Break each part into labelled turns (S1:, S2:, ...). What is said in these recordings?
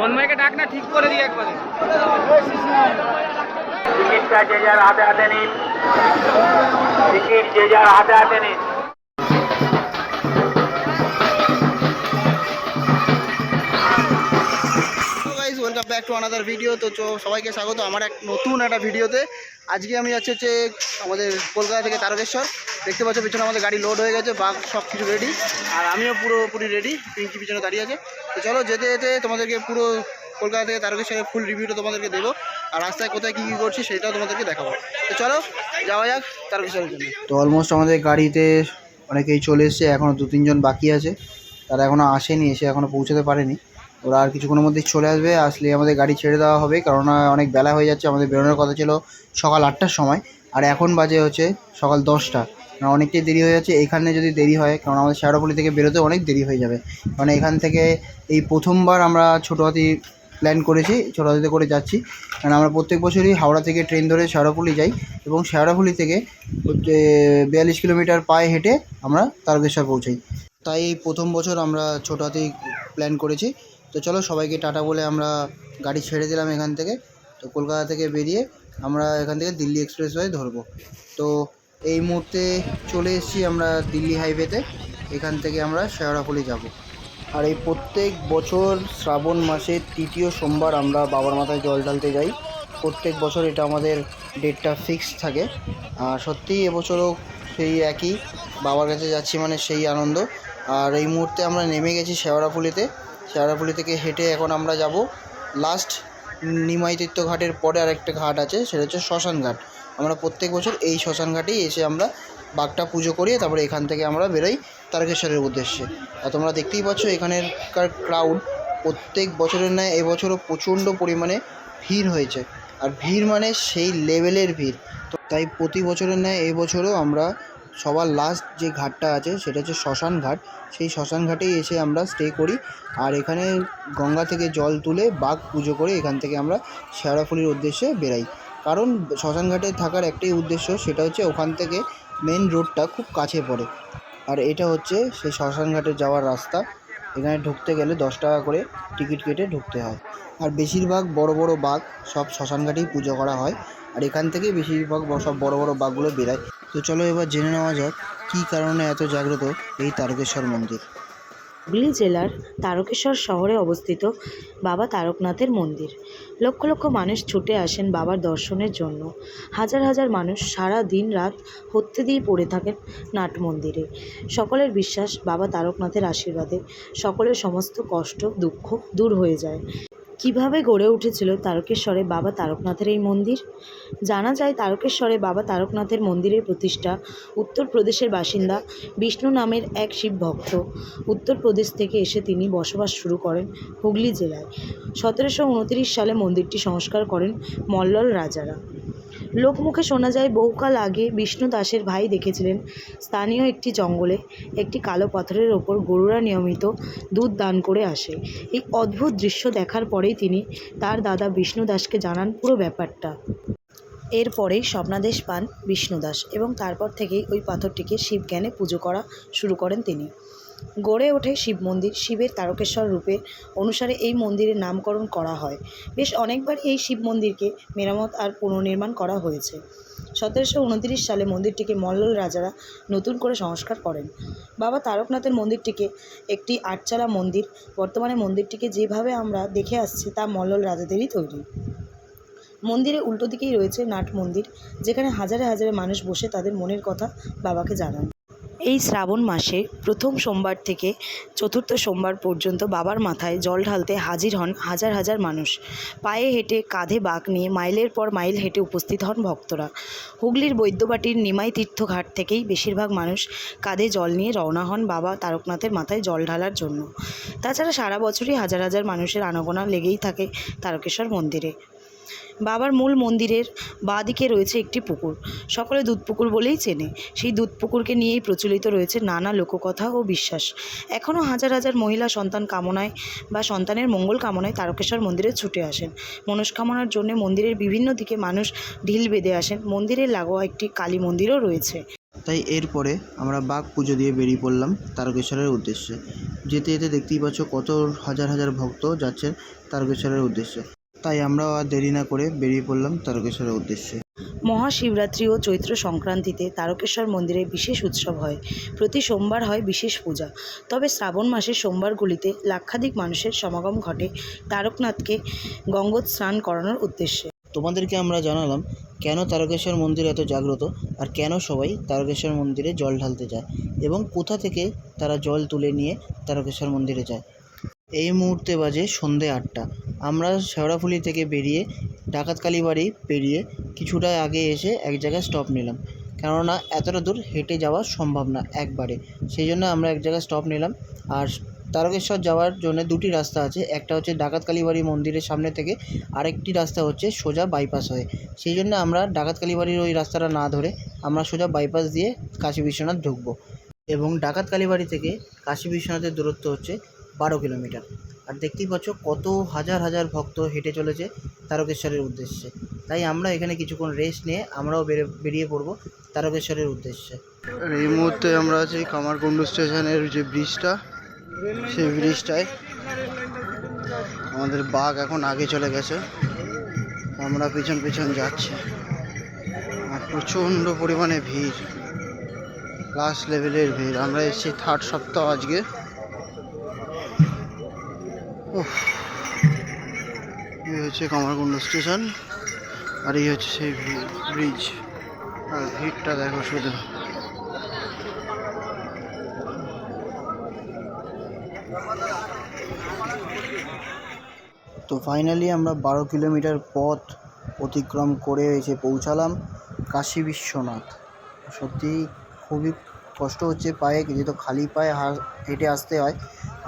S1: তন্ময়কে ডাক না, ঠিক করে দিই একবারে।
S2: টিকিটটা যে যার হাতে হাতে নিন। টিকিট যে যার হাতে হাতে নিন।
S3: Welcome back to another video তো সবাইকে স্বাগত আমার এক নতুন একটা ভিডিওতে। আজকে আমি যাচ্ছি হচ্ছে আমাদের কলকাতা থেকে তারকেশ্বর। দেখতে পাচ্ছ পিছনে আমাদের গাড়ি লোড হয়ে গেছে, বাঘ সব কিছু রেডি আর আমিও পুরোপুরি রেডি পিঙ্কি পিছনে দাঁড়িয়ে আছে। তো চলো, যেতে যেতে তোমাদেরকে পুরো কলকাতা থেকে তারকেশ্বরের ফুল রিভিউটা তোমাদেরকে দেবো। আর রাস্তায় কোথায় কী কী করছি সেটাও তোমাদেরকে দেখাবো। তো চলো, যাওয়া যাক তারকেশ্বরের জন্য। তো অলমোস্ট আমাদের গাড়িতে অনেকেই চলে এসছে এখনও দু তিনজন বাকি আছে। তারা এখনও আসেনি, এসে এখনও পৌঁছাতে পারেনি। ওরা আর কিছুক্ষণের মধ্যেই চলে আসবে। আসলে আমাদের গাড়ি ছেড়ে দেওয়া হবে কারণ অনেক বেলা হয়ে যাচ্ছে, আমাদের বেরোনোর কথা ছিল সকাল আটটার সময়। আর এখন বাজে হচ্ছে সকাল দশটা। কারণ অনেকটাই দেরি হয়ে যাচ্ছে, এখানে যদি দেরি হয় কারণ আমাদের শেয়ারপলি থেকে বেরোতে অনেক দেরি হয়ে যাবে। কারণ এখান থেকে এই প্রথমবার আমরা ছোটো হাতি প্ল্যান করেছি ছোটো হাতিতে করে যাচ্ছি। কারণ আমরা প্রত্যেক বছরই হাওড়া থেকে ট্রেন ধরে শেয়ারপুলি যাই এবং শেয়ারপুলি থেকে বিয়াল্লিশ কিলোমিটার পায়ে হেঁটে আমরা তারকেশ্বর পৌঁছাই। তাই প্রথম বছর আমরা ছোটো হাতেই প্ল্যান করেছি। তো চলো সবাইকে টাটা বলে আমরা গাড়ি ছেড়ে দিলাম এখান থেকে। তো কলকাতা থেকে বেরিয়ে আমরা এখান থেকে দিল্লি এক্সপ্রেসওয়ে ধরবো। তো এই মুহূর্তে চলে এসেছি আমরা দিল্লি হাইওয়েতে। এখান থেকে আমরা শেওড়াফুলি যাব। আর এই প্রত্যেক বছর শ্রাবণ মাসের তৃতীয় সোমবার আমরা বাবার মাথায় জল ঢালতে যাই। প্রত্যেক বছর এটা আমাদের ডেটটা ফিক্সড থাকে। আর সত্যিই এবছরও সেই একই। বাবার কাছে যাচ্ছি মানে সেই আনন্দ। আর এই মুহূর্তে আমরা নেমে গেছি শেওড়াফুলিতে শেওড়াফুলি থেকে হেঁটে এখন আমরা যাব। লাস্ট নিমাই তীর্থ ঘাটের পরে আরেকটা ঘাট আছে, সেটা হচ্ছে শ্মশান ঘাট। আমরা প্রত্যেক বছর এই শ্মশান ঘাটেই এসে আমরা বাঘটা পুজো করিয়ে তারপরে এখান থেকে আমরা বেরোই তারকেশ্বরের উদ্দেশ্যে। আর তোমরা দেখতেই পাচ্ছ এখানের ক্রাউড প্রত্যেক বছরের ন্যায় এবছরও প্রচণ্ড পরিমাণে ভিড় হয়েছে। আর ভিড় মানে সেই লেভেলের ভিড়। তাই প্রতি বছরের ন্যায় এবছরও আমরা সবার লাস্ট যে ঘাটটা আছে, সেটা হচ্ছে শ্মশান ঘাট। সেই শ্মশান ঘাটেই এসে আমরা স্টে করি। আর এখানে গঙ্গা থেকে জল তুলে বাঘ পুজো করে এখান থেকে আমরা শেওড়াফুলির উদ্দেশ্যে বেরাই। কারণ শ্মশান ঘাটে থাকার একটাই উদ্দেশ্য, সেটা হচ্ছে ওখান থেকে মেন রোডটা খুব কাছে পড়ে। আর এটা হচ্ছে সেই শ্মশান ঘাটে যাওয়ার রাস্তা। এখানে ঢুকতে গেলে দশ টাকা করে টিকিট কেটে ঢুকতে হয়। আর বেশিরভাগ বড় বড় বাঘ সব শ্মশান ঘাটেই পুজো করা হয়। আর এখান থেকেই বেশিরভাগ সব বড় বড় বাঘগুলো বেরায়। তো চলো এবার জেনে নেওয়া যাক কী কারণে এত জাগ্রত এই তারকেশ্বর মন্দির।
S4: হুগলি জেলার তারকেশ্বর শহরে অবস্থিত বাবা তারকনাথের মন্দির। লক্ষ লক্ষ মানুষ ছুটে আসেন বাবার দর্শনের জন্য। হাজার হাজার মানুষ সারা দিন রাত হত্যে দিয়ে পড়ে থাকেন নাট মন্দিরে। সকলের বিশ্বাস বাবা তারকনাথের আশীর্বাদে সকলের সমস্ত কষ্ট, দুঃখ দূর হয়ে যায়। কীভাবে গড়ে উঠেছিল তারকেশ্বরে বাবা তারকনাথের এই মন্দির? জানা যায় তারকেশ্বরে বাবা তারকনাথের মন্দিরের প্রতিষ্ঠা উত্তরপ্রদেশের বাসিন্দা বিষ্ণু নামের এক শিব ভক্ত। উত্তরপ্রদেশ থেকে এসে তিনি বসবাস শুরু করেন হুগলি জেলায়। সতেরোশো উনত্রিশ সালে মন্দিরটি সংস্কার করেন মল্লল রাজারা। লোকমুখে শোনা যায়, বহুকাল আগে বিষ্ণু দাসের ভাই দেখেছিলেন স্থানীয় একটি জঙ্গলে একটি কালো পাথরের ওপর গরুরা নিয়মিত দুধ দান করে আসে। এই অদ্ভুত দৃশ্য দেখার পরেই তিনি তার দাদা বিষ্ণু দাসকে জানান পুরো ব্যাপারটা। এরপরেই স্বপ্নাদেশ পান বিষ্ণুদাস এবং তারপর থেকেই ওই পাথরটিকে শিবজ্ঞানে পুজো করা শুরু করেন তিনি। গড়ে ওঠে শিব মন্দির। শিবের তারকেশ্বর রূপে অনুসারে এই মন্দিরের নামকরণ করা হয়। বেশ অনেকবার এই শিব মন্দিরকে মেরামত আর পুনর্নির্মাণ করা হয়েছে। সতেরোশো উনত্রিশ সালে মন্দিরটিকে মল্লল রাজারা নতুন করে সংস্কার করেন। বাবা তারকনাথের মন্দিরটিকে একটি আটচালা মন্দির। বর্তমানে মন্দিরটিকে যেভাবে আমরা দেখে আসছি তা মল্লল রাজাদেরই তৈরি। মন্দিরের উল্টো দিকেই রয়েছে নাট মন্দির, যেখানে হাজারে হাজারে মানুষ বসে তাদের মনের কথা বাবাকে জানান। এই শ্রাবণ মাসে প্রথম সোমবার থেকে চতুর্থ সোমবার পর্যন্ত বাবার মাথায় জল ঢালতে হাজির হন হাজার হাজার মানুষ। পায়ে হেঁটে কাঁধে বাঁক নিয়ে মাইলের পর মাইল হেঁটে উপস্থিত হন ভক্তরা। হুগলির বৈদ্যবাটির নিমাই তীর্থঘাট থেকেই বেশিরভাগ মানুষ কাঁধে জল নিয়ে রওনা হন বাবা তারকনাথের মাথায় জল ঢালার জন্য। তাছাড়া সারা বছরই হাজার হাজার মানুষের আনাগোনা লেগেই থাকে তারকেশ্বর মন্দিরে। বাবার মূল মন্দিরের বাঁ দিকে রয়েছে একটি পুকুর। সকলে দুধ পুকুর বলেই চেনে। সেই দুধ পুকুরকে নিয়েই প্রচলিত রয়েছে নানা লোককথা ও বিশ্বাস। এখনও হাজার হাজার মহিলা সন্তান কামনায় বা সন্তানের মঙ্গল কামনায় তারকেশ্বর মন্দিরে ছুটে আসেন। মনস্কামনার জন্য মন্দিরের বিভিন্ন দিকে মানুষ ঢিল বেঁধে আসেন। মন্দিরের লাগোয়া একটি কালী মন্দিরও রয়েছে।
S3: তাই এরপরে আমরা বাঘ পুজো দিয়ে বেরিয়ে পড়লাম তারকেশ্বরের উদ্দেশ্যে। যেতে যেতে দেখতেই পাচ্ছ কত হাজার হাজার ভক্ত যাচ্ছেন তারকেশ্বরের উদ্দেশ্যে। তাই আমরাও আর দেরি না করে বেরিয়ে পড়লাম তারকেশ্বরের উদ্দেশ্যে।
S4: মহাশিবরাত্রি ও চৈত্র সংক্রান্তিতে তারকেশ্বর মন্দিরে বিশেষ উৎসব হয়। প্রতি সোমবার হয় বিশেষ পূজা। তবে শ্রাবণ মাসের সোমবারগুলিতে লাক্ষাধিক মানুষের সমাগম ঘটে তারকনাথকে গঙ্গোৎ স্নান করানোর উদ্দেশ্যে।
S3: তোমাদেরকে আমরা জানালাম কেন তারকেশ্বর মন্দির এত জাগ্রত আর কেন সবাই তারকেশ্বর মন্দিরে জল ঢালতে যায় এবং কোথা থেকে তারা জল তুলে নিয়ে তারকেশ্বর মন্দিরে যায়। এই মুহূর্তে বাজে সন্ধে আটটা। আমরা শেওড়াফুলি থেকে বেরিয়ে ডাকাতকালী বাড়ি পেরিয়ে কিছুটা আগে এসে এক জায়গায় স্টপ নিলাম। কেননা এতটা দূর হেঁটে যাওয়া সম্ভব না একবারে। সেই জন্য আমরা এক জায়গায় স্টপ নিলাম। আর তারকেশ্বর যাওয়ার জন্য দুটি রাস্তা আছে। একটা হচ্ছে ডাকাতকালী বাড়ি মন্দিরের সামনে থেকে আরেকটি রাস্তা হচ্ছে সোজা বাইপাস হয়ে। সেই জন্য আমরা ডাকাতকালী বাড়ির ওই রাস্তাটা না ধরে আমরা সোজা বাইপাস দিয়ে কাশী বিশ্বনাথ ঢুকবো। এবং ডাকাতকালী বাড়ি থেকে কাশী বিশ্বনাথের দূরত্ব হচ্ছে বারো কিলোমিটার। আর দেখতেই পাচ্ছ কত হাজার হাজার ভক্ত হেঁটে চলেছে তারকেশ্বরের উদ্দেশ্যে। তাই আমরা এখানে কিছুক্ষণ রেস্ট নিয়ে আমরাও বেরে বেরিয়ে পড়ব তারকেশ্বরের উদ্দেশ্যে। এই মুহূর্তে আমরা আছি কামারকুণ্ডু স্টেশনের যে ব্রিজটা, সেই ব্রিজটায়। আমাদের বাঘ এখন আগে চলে গেছে। আমরা পিছন পিছন যাচ্ছি। আর প্রচণ্ড পরিমাণে ভিড়। ক্লাস লেভেলের ভিড়। আমরা এসেছি থার্ড সপ্তাহ আজকে। এই হচ্ছে কামারকুণ্ড স্টেশন, আর এই হচ্ছে সেই ব্রিজ। আর ভিড়টা দেখো শুধু। তো ফাইনালি আমরা বারো কিলোমিটার পথ অতিক্রম করে এসে পৌঁছালাম কাশী বিশ্বনাথ। সত্যি খুবই কষ্ট হচ্ছে পায়ে যেহেতু খালি পায়ে হেঁটে আসতে হয়।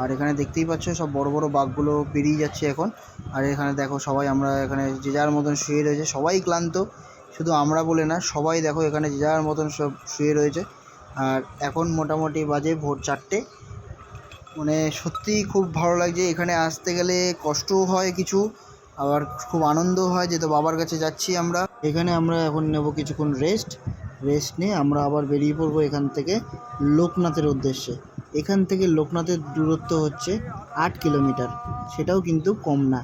S3: আর এখানে দেখতেই পাচ্ছ সব বড় বড় বাঘগুলো পেরিয়ে যাচ্ছে এখন। আর এখানে দেখো সবাই আমরা এখানে যে যার মতন শুয়ে রয়েছে, সবাই ক্লান্ত। শুধু আমরা বলে না, সবাই দেখো এখানে যে যার মতন সব শুয়ে রয়েছে। আর এখন মোটামুটি বাজে ভোর চারটে। মানে সত্যিই খুব ভালো লাগছে। এখানে আসতে গেলে কষ্টও হয় কিছু, আবার খুব আনন্দও হয় যেহেতু বাবার কাছে যাচ্ছি আমরা। এখানে আমরা এখন নেব কিছুক্ষণ রেস্ট রেস্ট নিয়ে আমরা আবার বেরিয়ে পড়ব এখান থেকে লোকনাথের উদ্দেশ্যে। এখান থেকে লোকনাথের দূরত্ব হচ্ছে আট কিলোমিটার। সেটাও কিন্তু কম না।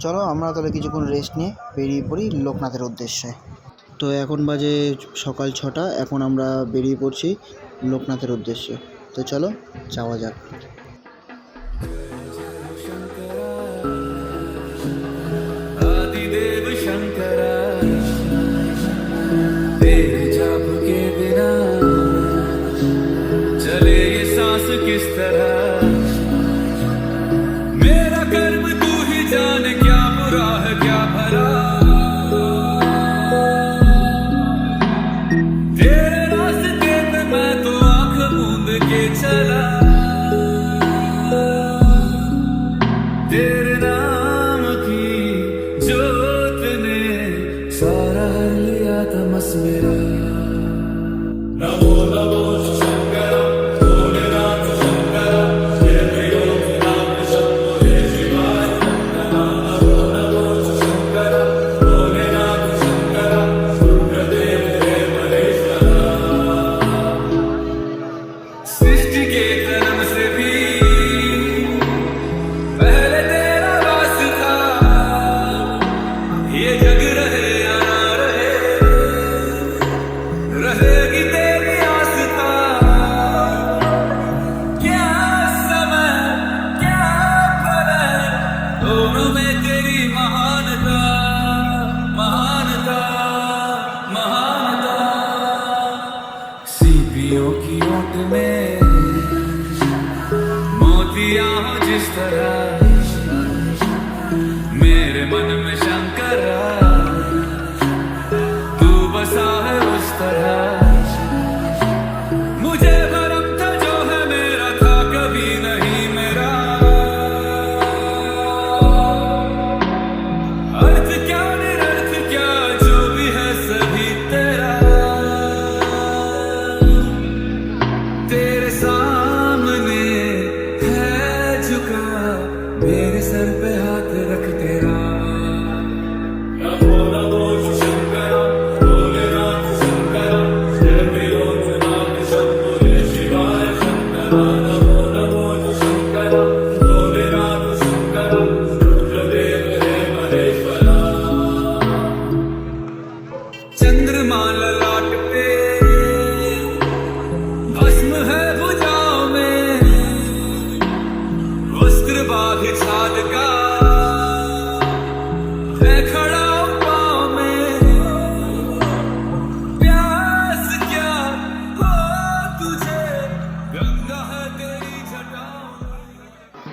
S3: চলো আমরা তাহলে কিছুক্ষণ রেস্ট নিয়ে বেরিয়ে পড়ি লোকনাথের উদ্দেশ্যে। তো এখন বাজে সকাল ছটা, এখন আমরা বেরিয়ে পড়ছি লোকনাথের উদ্দেশ্যে। তো চলো যাওয়া যাক।
S5: चले ये सांस किस तरह? मेरा कर्म तू ही जाने, क्या बुरा है, क्या भला? तेरे रास्ते पे मैं तो आँख मूंद के चला। तेरे नाम की जोत ने सारा लिया तमस मेरा। नमो नमो Sarah.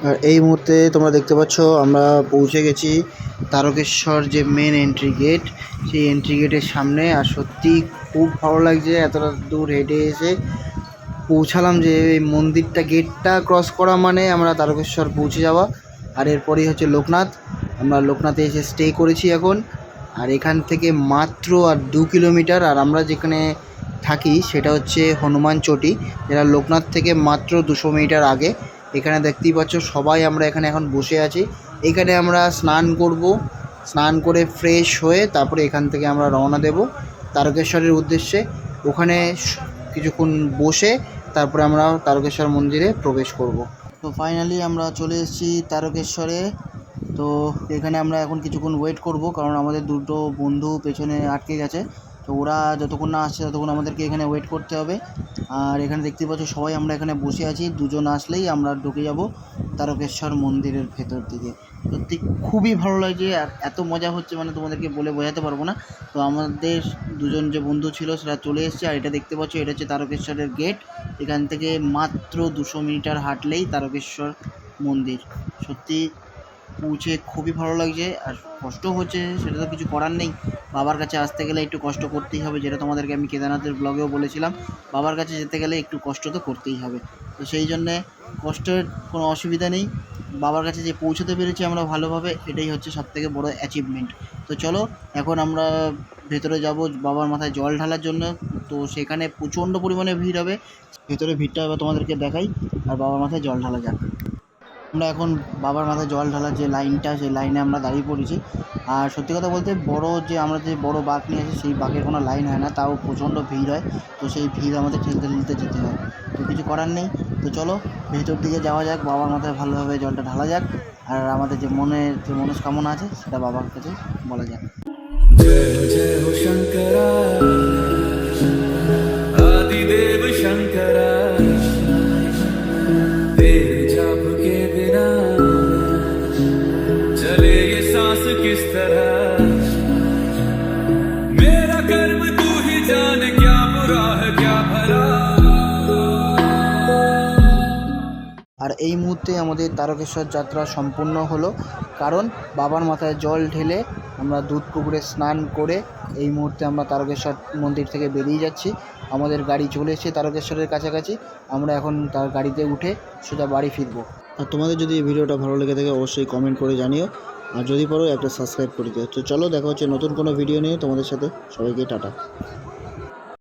S3: আর এই মুহূর্তে তোমরা দেখতে পাচ্ছ, আমরা পৌঁছে গেছি তারকেশ্বর যে মেন এন্ট্রি গেট সেই এন্ট্রি গেটের সামনে। আর সত্যি খুব ভালো লাগছে, এতটা দূর হেঁটে এসে পৌঁছালাম যে এই মন্দিরটা গেটটা ক্রস করা মানে আমরা তারকেশ্বর পৌঁছে যাওয়া। আর এরপরেই হচ্ছে লোকনাথ। আমরা লোকনাথে এসে স্টে করেছি এখন। আর এখান থেকে মাত্র আর দু কিলোমিটার। আর আমরা যেখানে থাকি, সেটা হচ্ছে হনুমান চটি, যেটা লোকনাথ থেকে মাত্র দুশো মিটার আগে। এখানে দেখতেই পাচ্ছ, সবাই আমরা এখানে এখন বসে আছি। এখানে আমরা স্নান করব। স্নান করে ফ্রেশ হয়ে তারপরে এখান থেকে আমরা রওনা দেব তারকেশ্বরের উদ্দেশ্যে। ওখানে কিছুক্ষণ বসে তারপরে আমরা তারকেশ্বর মন্দিরে প্রবেশ করব। তো ফাইনালি আমরা চলে এসেছি তারকেশ্বরে। তো এখানে আমরা এখন কিছুক্ষণ ওয়েট করব কারণ আমাদের দুটো বন্ধু পেছনে আটকে গেছে। তো ওরা যতক্ষণ না আসছে ততক্ষণ আমাদেরকে এখানে ওয়েট করতে হবে। আর এখানে দেখতে পাচ্ছ সবাই আমরা এখানে বসে আছি, দুজন আসলেই আমরা ঢুকে যাব তারকেশ্বর মন্দিরের ভেতর দিকে। সত্যি খুবই ভালো লাগছে আর এত মজা হচ্ছে মানে তোমাদেরকে বলে বোঝাতে পারব না। তো আমাদের দুজন যে বন্ধু ছিল সেটা চলে এসেছে আর এটা দেখতে পাচ্ছ, এটা হচ্ছে তারকেশ্বরের গেট এখান থেকে মাত্র দুশো মিটার হাঁটলেই তারকেশ্বর মন্দির। সত্যি পৌঁছে খুবই ভালো লাগছে। আর কষ্ট হচ্ছে, সেটা তো কিছু করার নেই। বাবার কাছে আসতে গেলে একটু কষ্ট করতেই হবে, যেটা তোমাদেরকে আমি কেদারনাথের ব্লগেও বলেছিলাম। বাবার কাছে যেতে গেলে একটু কষ্ট তো করতেই হবে। তো সেই জন্যে কষ্টের কোনো অসুবিধা নেই। বাবার কাছে যে পৌঁছতে পেরেছি আমরা ভালোভাবে, এটাই হচ্ছে সবথেকে বড় অ্যাচিভমেন্ট তো চলো, এখন আমরা ভেতরে যাব বাবার মাথায় জল ঢালার জন্য। তো সেখানে প্রচণ্ড পরিমাণে ভিড় হবে। ভেতরে ভিড়টা এবার তোমাদেরকে দেখাই। আর বাবার মাথায় জল ঢালা যাক। আমরা এখন বাবার মাথায় জল ঢালার যে লাইনটা, সেই লাইনে আমরা দাঁড়িয়ে পড়েছি। আর সত্যি কথা বলতে বড় যে আমরা যে বড় বাঘ নিয়ে আসি সেই বাঘের কোনো লাইন হয় না। তাও প্রচণ্ড ভিড় হয়। তো সেই ভিড় আমাদের ঠেলতে ঠেলতে যেতে হয়। তো কিছু করার নেই। তো চলো, ভেতর দিকে যাওয়া যাক। বাবার মাথায় ভালোভাবে জলটা ঢালা যাক। আর আমাদের যে মনের যে মনস্কামনা আছে, সেটা বাবার কাছে বলা যাক।
S5: জয় জয়
S3: আর এই মুহূর্তে আমাদের তারকেশ্বর যাত্রা সম্পূর্ণ হলো। কারণ বাবার মাথায় জল ঢেলে আমরা দুধ পুকুরে স্নান করে এই মুহূর্তে আমরা তারকেশ্বর মন্দির থেকে বেরিয়ে যাচ্ছি। আমাদের গাড়ি চলে এসেছে তারকেশ্বরের কাছাকাছি। আমরা এখন তার গাড়িতে উঠে সোজা বাড়ি ফিরবো। আর তোমাদের যদি এই ভিডিওটা ভালো লেগে থাকে অবশ্যই কমেন্ট করে জানিও। আর যদি পারো একটা সাবস্ক্রাইব করে দিও। তো চলো দেখা হচ্ছে নতুন কোনো ভিডিও নিয়ে। তোমাদের সাথে সবাইকে টাটা।